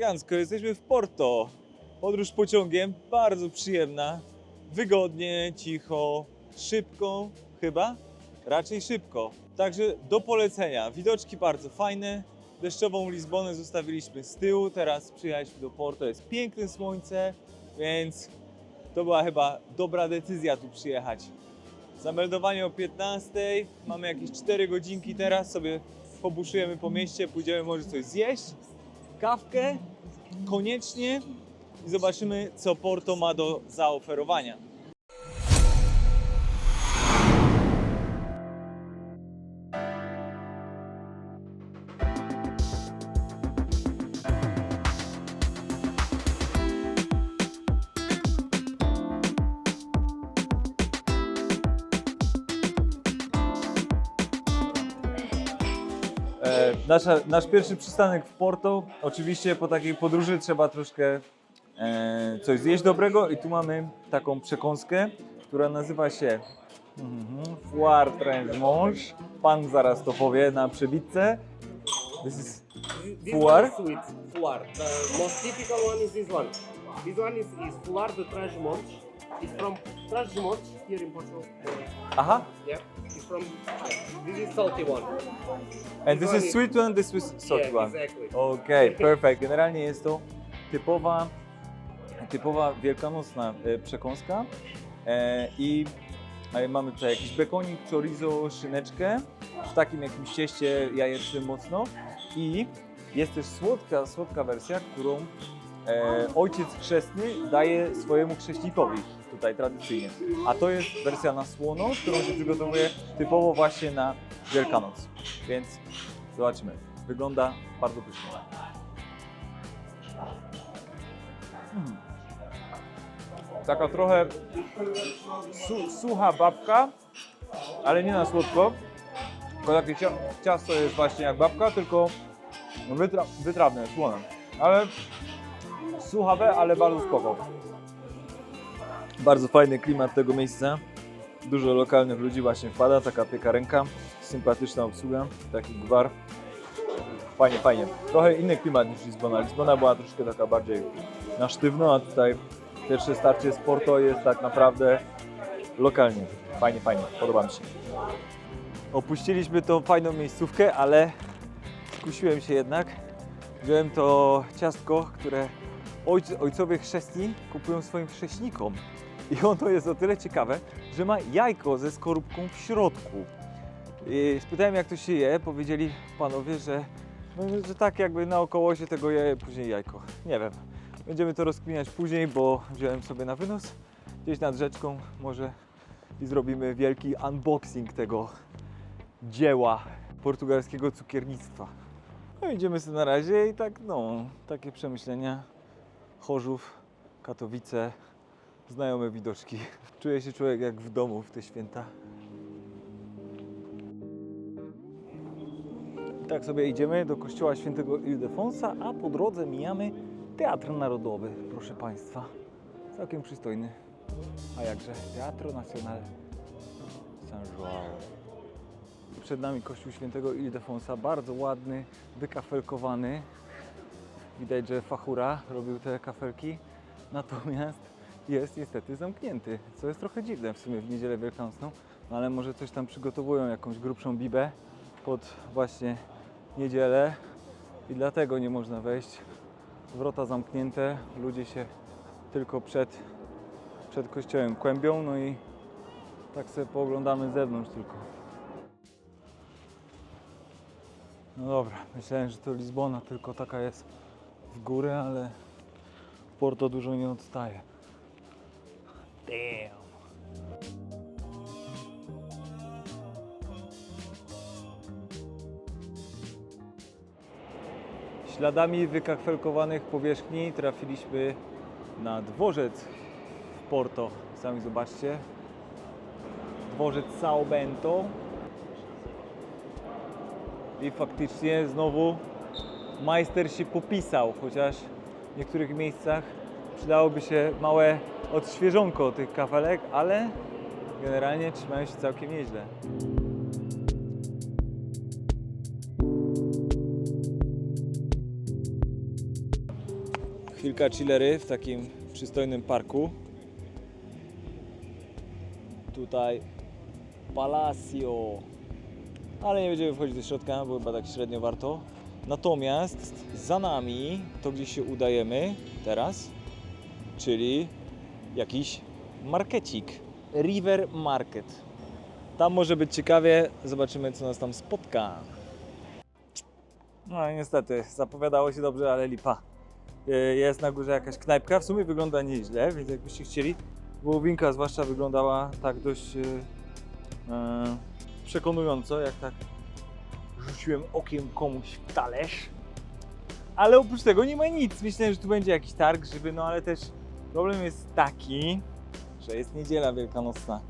elegancko, jesteśmy w Porto. Podróż pociągiem bardzo przyjemna, wygodnie, cicho, szybko chyba, raczej szybko. Także do polecenia. Widoczki bardzo fajne. Deszczową Lizbonę zostawiliśmy z tyłu, teraz przyjechaliśmy do Porto, jest piękne słońce, więc to była chyba dobra decyzja tu przyjechać. Zameldowanie o 15, mamy jakieś 4 godzinki teraz, sobie pobuszujemy po mieście, pójdziemy może coś zjeść, kawkę, koniecznie i zobaczymy co Porto ma do zaoferowania. Nasza, nasz pierwszy przystanek w Porto. Oczywiście po takiej podróży trzeba troszkę e, coś zjeść dobrego i tu mamy taką przekąskę, która nazywa się mhm, Foire Trengemange. Pan zaraz to powie na przebitce. This is This Fuar? one is sweet, fuar. The most typical one is this one. This one is, is fuar de Trás-os-Montes. It's from Trás-os-Montes here in Portugal. aha, Yeah, from. This is salty one. and this is sweet one, this is salty yeah, one. exactly. Okej, perfekt. Generalnie jest to typowa, typowa wielkanocna e, przekąska e, i e, mamy tutaj jakiś bekonik, chorizo, szyneczkę w takim jakimś cieście jajecznym mocno i jest też słodka, słodka wersja, którą e, ojciec chrzestny daje swojemu chrześnikowi tutaj tradycyjnie. A to jest wersja na słono, którą się przygotowuje typowo właśnie na Wielkanoc. Więc zobaczymy. Wygląda bardzo pysznie. Mm. Taka trochę su sucha babka, ale nie na słodko. Tylko takie cia ciasto jest właśnie jak babka, tylko wytra wytrawne, słone. Ale suchawe, ale bardzo spoko. Bardzo fajny klimat tego miejsca. Dużo lokalnych ludzi właśnie wpada, taka piekarenka, sympatyczna obsługa, taki gwar. Fajnie, fajnie. Trochę inny klimat niż Lizbona. Lizbona była troszkę taka bardziej na sztywno, a tutaj pierwsze starcie z Porto jest tak naprawdę lokalnie. Fajnie, fajnie. Podoba mi się. Opuściliśmy tą fajną miejscówkę, ale skusiłem się jednak. Wziąłem to ciastko, które ojc, ojcowie chrzestni kupują swoim chrześnikom. I ono jest o tyle ciekawe, że ma jajko ze skorupką w środku. I spytałem jak to się je, powiedzieli panowie, że, no, że tak jakby naokoło się tego je później jajko. Nie wiem. Będziemy to rozkminiać później, bo wziąłem sobie na wynos gdzieś nad rzeczką może i zrobimy wielki unboxing tego dzieła portugalskiego cukiernictwa. No idziemy sobie na razie i tak no, takie przemyślenia. Chorzów, Katowice, znajome widoczki. Czuje się człowiek jak w domu w te święta. I tak sobie idziemy do kościoła świętego Ildefonsa, a po drodze mijamy Teatr Narodowy, proszę Państwa. Całkiem przystojny. A jakże, Teatro Nacional San João. Przed nami kościół świętego Ildefonsa, bardzo ładny, wykafelkowany. Widać, że fachura robił te kafelki, natomiast jest niestety zamknięty, co jest trochę dziwne w sumie w niedzielę wielkanocną, no ale może coś tam przygotowują, jakąś grubszą bibę pod właśnie niedzielę i dlatego nie można wejść. Wrota zamknięte, ludzie się tylko przed, przed kościołem kłębią, no i tak sobie pooglądamy z zewnątrz tylko. No dobra, myślałem, że to Lizbona tylko taka jest w górę, ale Porto dużo nie odstaje. Damn. Śladami wykakfelkowanych powierzchni trafiliśmy na dworzec w Porto. Sami zobaczcie. Dworzec São Bento. I faktycznie znowu majster się popisał, chociaż w niektórych miejscach przydałoby się małe odświeżonko tych kafelek, ale generalnie trzymają się całkiem nieźle. chwilka chillery w takim przystojnym parku. Tutaj Palacio. Ale nie będziemy wchodzić do środka, bo chyba tak średnio warto. Natomiast za nami to gdzieś się udajemy teraz, czyli jakiś markecik. River Market. Tam może być ciekawie, zobaczymy co nas tam spotka. No niestety, zapowiadało się dobrze, ale lipa. Y, Jest na górze jakaś knajpka, w sumie wygląda nieźle, więc jakbyście chcieli, wołowinka zwłaszcza wyglądała tak dość y, e, przekonująco, jak tak rzuciłem okiem komuś w talerz. Ale oprócz tego nie ma nic. Myślałem, że tu będzie jakiś targ grzyby, no ale też problem jest taki, że jest niedziela wielkanocna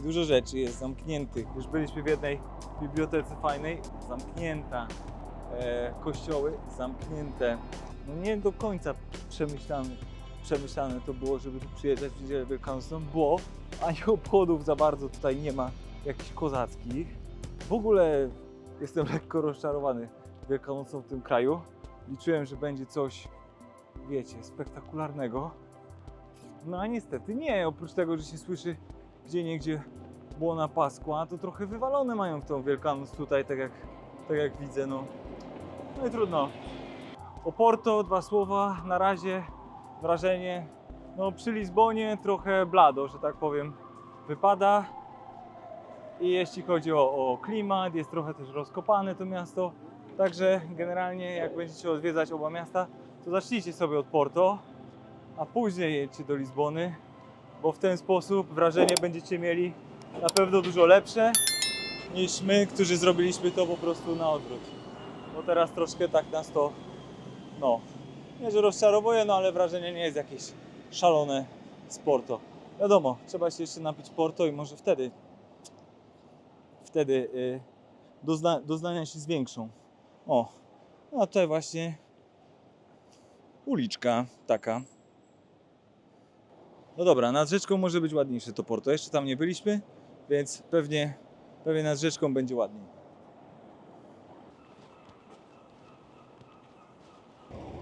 dużo rzeczy jest zamkniętych. Już byliśmy w jednej bibliotece fajnej, zamknięta. E, kościoły zamknięte. No nie do końca przemyślane, przemyślane to było, żeby tu przyjeżdżać w niedzielę wielkanocną, bo ani obchodów za bardzo tutaj nie ma jakichś kozackich. W ogóle jestem lekko rozczarowany Wielkanocą w tym kraju. Liczyłem, że będzie coś, wiecie, spektakularnego. No a niestety nie, oprócz tego, że się słyszy gdzie niegdzie błona Paskła, to trochę wywalone mają w tą Wielkanoc tutaj, tak jak, tak jak widzę, no. No i trudno. O Porto dwa słowa, na razie wrażenie, no przy Lizbonie trochę blado, że tak powiem, wypada. I jeśli chodzi o, o klimat, jest trochę też rozkopane to miasto. Także generalnie jak będziecie odwiedzać oba miasta, to zacznijcie sobie od Porto, a później jedźcie do Lizbony, bo w ten sposób wrażenie będziecie mieli na pewno dużo lepsze niż my, którzy zrobiliśmy to po prostu na odwrót. Bo teraz troszkę tak nas to, no, nie że rozczarowuje, no ale wrażenie nie jest jakieś szalone z Porto. Wiadomo, trzeba się jeszcze napić Porto i może wtedy, wtedy y, dozna, doznania się zwiększą. O, no a tutaj właśnie uliczka taka. No dobra, nad rzeczką może być ładniejsze to Porto. Jeszcze tam nie byliśmy, więc pewnie, pewnie nad rzeczką będzie ładniej.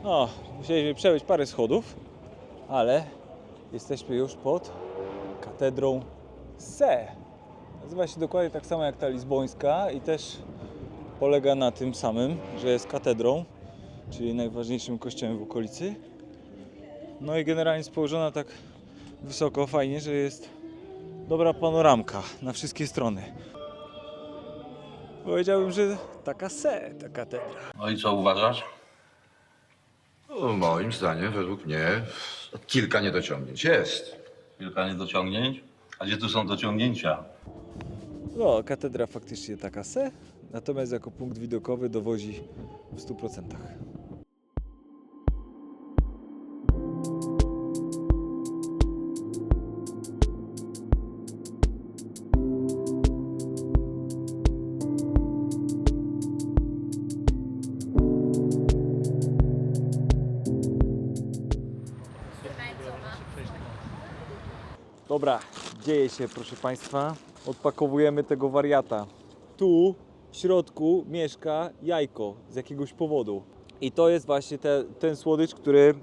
No, musieliśmy przebyć parę schodów, ale jesteśmy już pod katedrą Se. Nazywa się dokładnie tak samo jak ta lizbońska i też polega na tym samym, że jest katedrą, czyli najważniejszym kościołem w okolicy. No i generalnie jest położona tak wysoko, fajnie, że jest dobra panoramka na wszystkie strony. Powiedziałbym, że taka se, ta katedra. No i co uważasz? No, moim zdaniem, według mnie, kilka niedociągnięć jest. Kilka niedociągnięć? A gdzie tu są dociągnięcia? No, katedra faktycznie taka se, natomiast jako punkt widokowy dowozi w 100%. Dobra, dzieje się, proszę Państwa. Odpakowujemy tego wariata. Tu w środku mieszka jajko z jakiegoś powodu. I to jest właśnie te, ten słodycz, który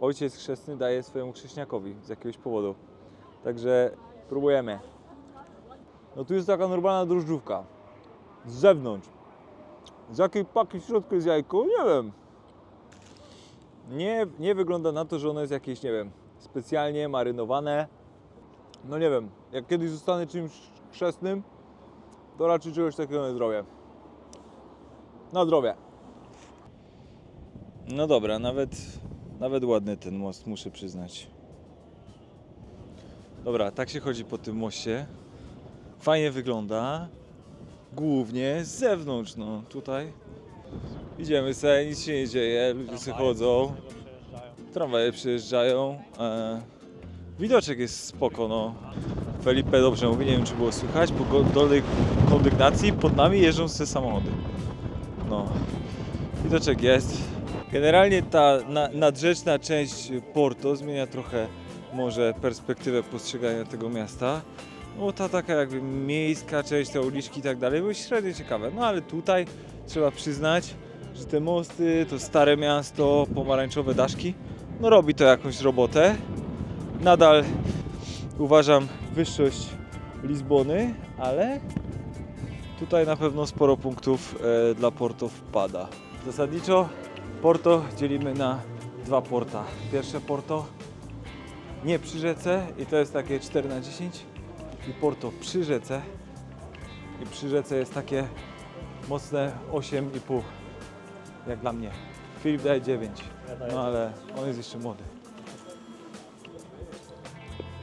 ojciec chrzestny daje swojemu chrześniakowi z jakiegoś powodu. Także próbujemy. No tu jest taka normalna drożdżówka. Z zewnątrz. Z jakiej paki w środku jest jajko? Nie wiem. Nie, nie wygląda na to, że ono jest jakieś, nie wiem, specjalnie marynowane. No nie wiem, jak kiedyś zostanę czymś chrzestnym, to raczej czegoś takiego nie zrobię. Na zdrowie. No dobra, nawet, nawet ładny ten most, muszę przyznać. Dobra, tak się chodzi po tym moście. Fajnie wygląda. Głównie z zewnątrz, no tutaj. Idziemy sobie, nic się nie dzieje, ludzie sobie chodzą. Tramwaje przyjeżdżają. E, widoczek jest spoko, no. Felipe dobrze mówi, nie wiem czy było słychać, po dolnej kondygnacji pod nami jeżdżą te samochody. No, widoczek jest. Generalnie ta na, nadrzeczna część Porto zmienia trochę może perspektywę postrzegania tego miasta. No ta taka jakby miejska część, te uliczki i tak dalej były średnio ciekawe. No ale tutaj trzeba przyznać, że te mosty, to stare miasto, pomarańczowe daszki no robi to jakąś robotę. Nadal uważam wyższość Lizbony, ale tutaj na pewno sporo punktów e, dla Porto wpada. Zasadniczo Porto dzielimy na dwa porta. Pierwsze Porto nie przy rzece i to jest takie 4 na 10 i Porto przy rzece i przy rzece jest takie mocne 8,5 jak dla mnie. Filip daje 9, no ale on jest jeszcze młody.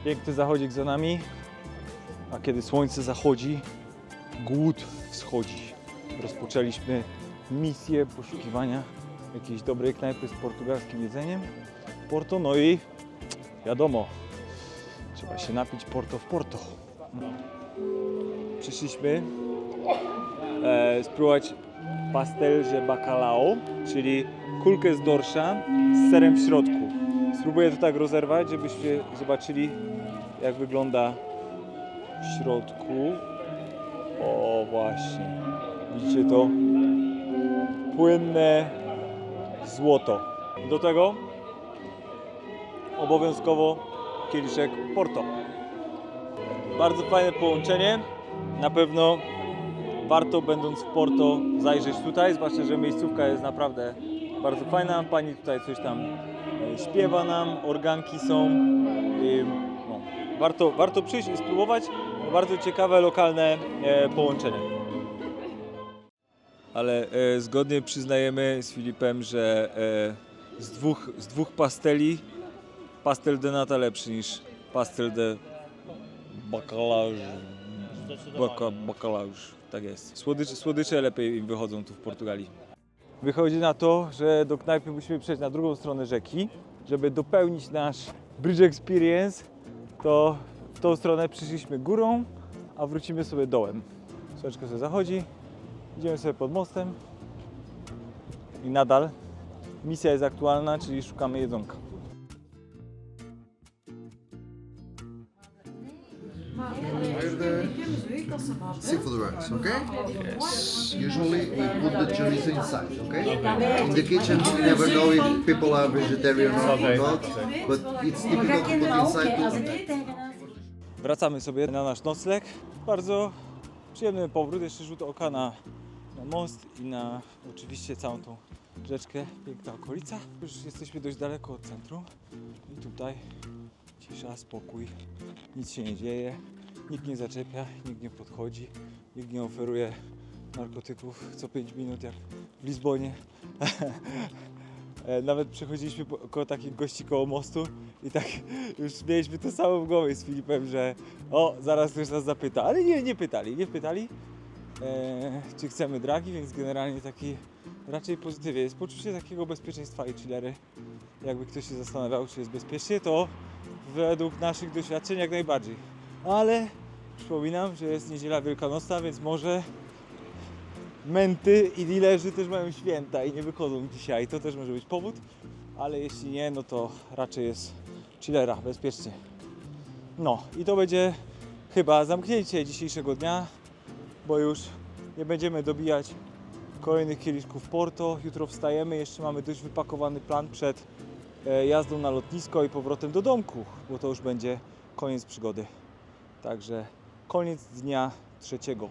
Piękny zachodzik za nami, a kiedy słońce zachodzi, głód wschodzi. Rozpoczęliśmy misję poszukiwania jakiejś dobrej knajpy z portugalskim jedzeniem. Porto, no i wiadomo, trzeba się napić Porto w Porto. Przyszliśmy e, spróbować pastelże bacalao, czyli kulkę z dorsza z serem w środku. Spróbuję to tak rozerwać, żebyście zobaczyli jak wygląda w środku. O właśnie, widzicie to? Płynne złoto. Do tego obowiązkowo kieliszek Porto. Bardzo fajne połączenie. Na pewno warto będąc w Porto zajrzeć tutaj, zwłaszcza, że miejscówka jest naprawdę bardzo fajna. Pani tutaj coś tam śpiewa nam, organki są. I, no, warto, warto przyjść i spróbować. Bardzo ciekawe lokalne e, połączenie. Ale e, zgodnie przyznajemy z Filipem, że e, z, dwóch, z dwóch pasteli pastel de nata lepszy niż pastel de bacalao. Baka, tak jest. Słodycze, słodycze lepiej im wychodzą tu w Portugalii. Wychodzi na to, że do knajpy musimy przejść na drugą stronę rzeki, żeby dopełnić nasz bridge experience, to w tą stronę przyszliśmy górą, a wrócimy sobie dołem. Słoneczko sobie zachodzi, idziemy sobie pod mostem i nadal misja jest aktualna, czyli szukamy jedzonka. Seafood rice, okay? Yes. Usually we put the chorizo inside, okay? In the kitchen we never know if people are vegetarian or not, but it's typical to put inside to Wracamy sobie na nasz nocleg. Bardzo przyjemny powrót, jeszcze rzut oka na, na most i na oczywiście całą tą rzeczkę, piękna okolica. Już jesteśmy dość daleko od centrum i tutaj cisza, spokój, nic się nie dzieje, nikt nie zaczepia, nikt nie podchodzi, nikt nie oferuje narkotyków co 5 minut jak w Lizbonie. E, Nawet przechodziliśmy koło takich gości koło mostu i tak już mieliśmy to samo w głowie z Filipem, że o, zaraz ktoś nas zapyta, ale nie, nie pytali, nie pytali, e, czy chcemy dragi, więc generalnie taki raczej pozytywnie. Jest poczucie takiego bezpieczeństwa i chillery. Jakby ktoś się zastanawiał, czy jest bezpiecznie, to według naszych doświadczeń jak najbardziej. Ale przypominam, że jest niedziela wielkanocna, więc może menty i dealerzy też mają święta i nie wychodzą dzisiaj. To też może być powód, ale jeśli nie, no to raczej jest chillera, bezpiecznie. No i to będzie chyba zamknięcie dzisiejszego dnia, bo już nie będziemy dobijać kolejnych kieliszków Porto. Jutro wstajemy, jeszcze mamy dość wypakowany plan przed e, jazdą na lotnisko i powrotem do domku, bo to już będzie koniec przygody. Także Koniec dnia trzeciego.